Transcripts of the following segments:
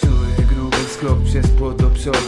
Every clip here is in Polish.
Czuję gruby skok przez płot do przodu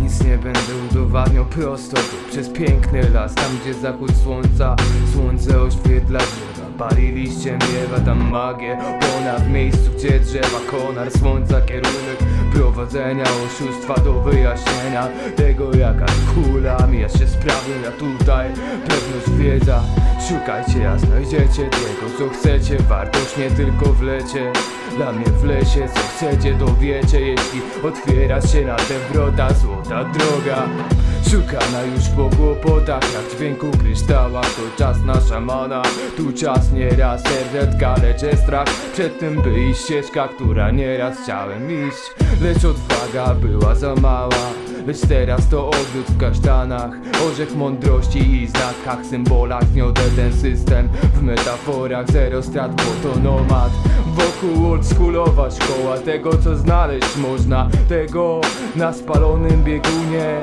Nic nie będę udowadniał prosto Przez piękny las, tam gdzie zachód słońca Słońce oświetla drzewa. Pali liście miewa tam magię Ona w miejscu gdzie drzewa Konar słońca kierunek prowadzenia Oszustwa do wyjaśnienia Tego jaka kula Mija się z prawem, a tutaj pewność wiedza Szukajcie, a znajdziecie tego co chcecie. Wartość nie tylko w lecie. Dla mnie w lesie co chcecie dowiecie Jeśli otwiera się na te wrota Złota droga Szukana już po kłopotach Jak dźwięku kryształa To czas na szamana. Tu czas nieraz serdetka Lecz strach. Przed tym by iść ścieżka Która nieraz chciałem iść. Lecz odwaga była za mała Lecz teraz to ogród w kasztanach. Orzech mądrości i znakach Symbolach zniodę ten system. W metaforach zero strat bo to nomad. Wokół oldschoolowa szkoła Tego co znaleźć można. Tego na spalonym biegunie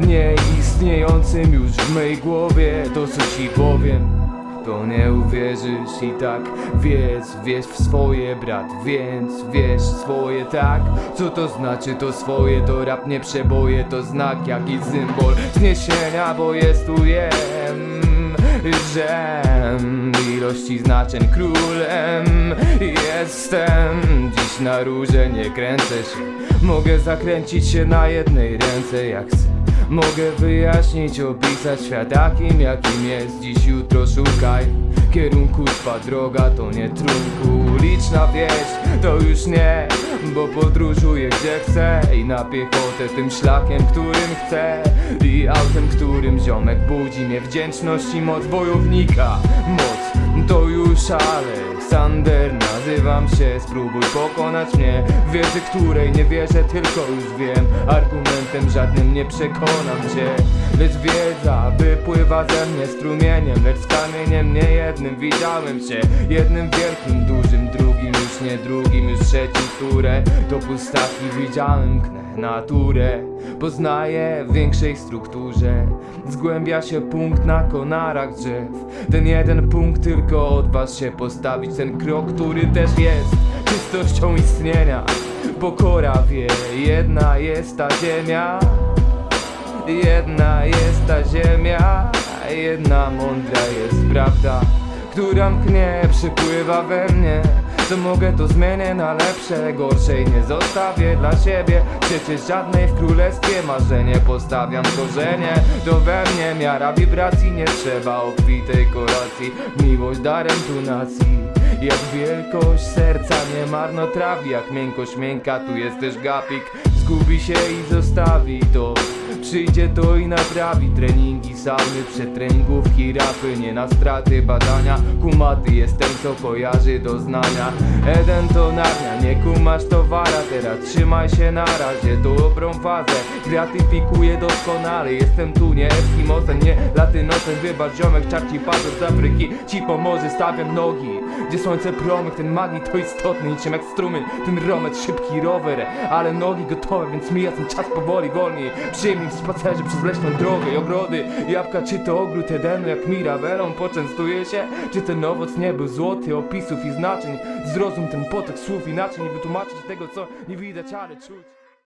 Nieistniejącym już w mej głowie. To co ci powiem to nie uwierzysz i tak. Wiedz, wierz w swoje brat Więc wierz w swoje tak? Co to znaczy to swoje? To rap nie przeboje To znak jakiś symbol Zniesienia Bo jest tu jem że ilości znaczeń królem jestem. Dziś na róże nie kręcę się. Mogę zakręcić się na jednej ręce jak chcę Mogę wyjaśnić, opisać świat takim jakim jest. Dziś, jutro szukaj Kierunku twa droga to nie trunku. Uliczna wieś to już nie Bo podróżuję gdzie chcę. I na piechotę tym szlakiem, którym chcę. I autem, którym ziomek budzi mnie Wdzięczność i moc wojownika. Moc to już Aleksander. Nazywam się, spróbuj pokonać mnie. Wiedzy, której nie wierzę, tylko już wiem. Argumentem żadnym nie przekonam cię. Lecz wiedza wypływa ze mnie strumieniem Lecz z kamieniem nie jednym widziałem się Jednym wielkim, dużym, drugim już nie drugim Już trzecim, które to pustaki widziałem Knę naturę, poznaję w większej strukturze Zgłębia się punkt na konarach drzew. Ten jeden punkt tylko odważ się postawić Ten krok, który też jest czystością istnienia. Pokora wie, jedna jest ta ziemia. Jedna jest ta ziemia, jedna mądra jest prawda Która mknie, przypływa we mnie Co mogę to zmienię na lepsze, gorszej nie zostawię dla siebie. Przecież żadnej w królestwie marzenie postawiam korzenie. To we mnie miara wibracji, nie trzeba obfitej kolacji. Miłość darem tu nacji. Jak wielkość serca nie marnotrawi Jak miękkość miękka, tu jest też gapik. Zgubi się i zostawi to Przyjdzie to i naprawi treningi sauny Przetreningówki, rapy, nie na straty Badania, kumaty jest ten co kojarzy doznania Eden to narnia, nie kumasz towara. Teraz trzymaj się na razie, dobrą fazę. Gratyfikuję doskonale, jestem tu nie Eskimosem, nie latynosem. Wybacz ziomek, czarci patrz z Afryki. Ci pomoże, stawiam nogi. Gdzie słońce promyk, ten magii to istotny. Niczym jak strumień, ten romet, szybki rower. Ale nogi gotowe, więc mija ten czas powoli, wolniej. Przyjemni w spacerze przez leśną drogę i ogrody. Jabłka czy to ogród Edenu jak Mirabelą Poczęstuje się, czy ten owoc nie był złoty Opisów i znaczeń? Zrozum ten potok słów inaczej Nie wytłumaczyć tego co nie widać, ale czuć